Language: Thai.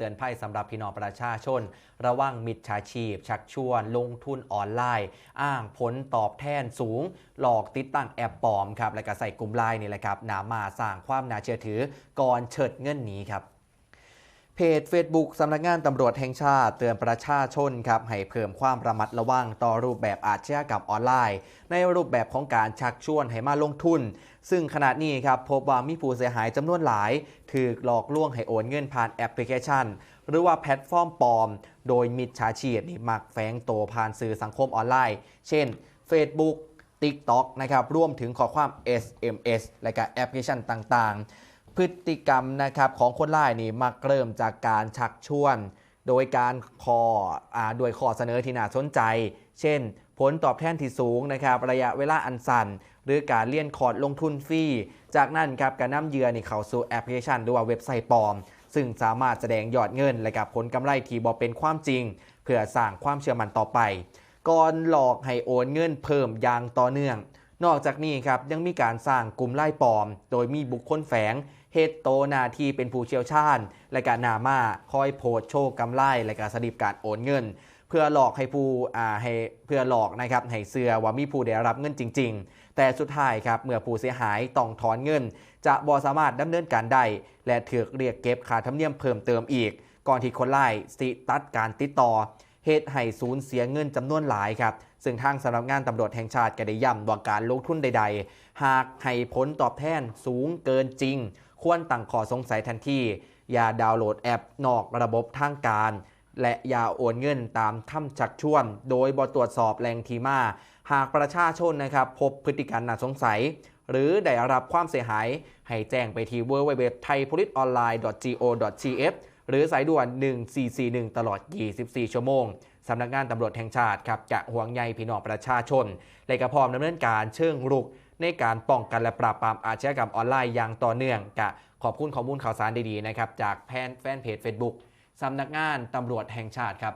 เตือนภัยสำหรับพี่น้องประชาชน ระวังมิจฉาชีพ ชักชวน ลงทุนออนไลน์ อ้างผลตอบแทนสูง หลอกติดตั้งแอปปลอมครับและก็ใส่กลุ่มไลน์นี่แหละครับนามาสร้างความน่าเชื่อถือก่อนเฉิดเงินหนีครับ เพจ Facebook สำนักงานตำรวจแห่งชาติเตือนประชาชนครับให้เพิ่มความระมัดระวังต่อรูปแบบอาชญากรรมออนไลน์ ในรูปแบบของการชักชวนให้มาลงทุน ซึ่งขณะนี้ครับพบว่ามีผู้เสียหายจำนวนหลาย ถูกหลอกลวงให้โอนเงินผ่านแอปพลิเคชัน หรือว่าแพลตฟอร์มปลอม โดยมิจฉาชีพนี่มักแฝงตัวผ่านสื่อสังคมออนไลน์ เช่น Facebook TikTok นะครับรวมถึงข้อความ SMS และก็แอปพลิเคชันต่างๆ พฤติกรรมนะครับของคนร้ายนี่มักเริ่มจากการชักชวน โดยการขออโดยขอเสนอที่น่าสนใจ เช่น ผลตอบแทนที่สูงนะครับระยะเวลาอันสั้นหรือการเลี่ยนคอร์ดลงทุนฟรีจากนั้นครับการนำเยือนี่เข้าสู่แอปพลิเคชันหรือว่าเว็บไซต์ปลอม ซึ่งสามารถแสดงยอดเงิน และกับผลกำไรที่บ่เป็นความจริง เพื่อสร้างความเชื่อมั่นต่อไป ก่อนหลอกให้โอนเงินเพิ่มอย่างต่อเนื่อง นอกจากนี้ครับยังมีการสร้างกลุ่มไล่ปลอม โดยมีบุคคลแฝงเฮดโตนาทีเป็นผู้เชี่ยวชาญ และการนามาคอยโพสโชว์กำไรและการสลิปการโอนเงิน เพื่อหลอกให้ผู้อ่าให้เพื่อหลอกนะครับให้เสือว่ามีผู้ได้รับเงินจริง ๆ แต่สุดท้ายครับเมื่อผู้เสียหายต้องถอนเงิน จะบ่สามารถดำเนินการได้และถือเรียกเก็บค่าธรรมเนียมเพิ่มเติมอีก ก่อนที่คนไล่สิตัดการติดต่อ เหตุให้สูญเสียเงินจำนวนหลายครับ ซึ่งทางสำนักงานตำรวจแห่งชาติก็ได้ย้ำว่าการลงทุนใด ๆ หากให้ผลตอบแทนสูงเกินจริง ควรตั้งข้อสงสัยทันทีอย่าดาวน์โหลดแอปนอกระบบทางการ และอย่าโอนเงินตามคำชักชวน โดยบอตรวจสอบแหล่งที่มา หากประชาชนนะครับ พบพฤติกรรน่าสงสัย หรือได้รับความเสียหาย ให้แจ้งไปที่ www thaipoliceonline.go.th หรือสายด่วน 1441 ตลอด 24 ชั่วโมงสำนักงานตำรวจแห่งชาติครับจะห่วงใยพี่น้องประชาชน และก็พร้อมดำเนินการเชิงรุก ในการป้องกันและปราบปรามอาชญากรรมออนไลน์อย่างต่อเนื่องกะขอบคุณข้อมูลข่าวสารดีๆนะครับจากแฟนแฟนเพจ Facebook สำนักงานตำรวจแห่งชาติครับ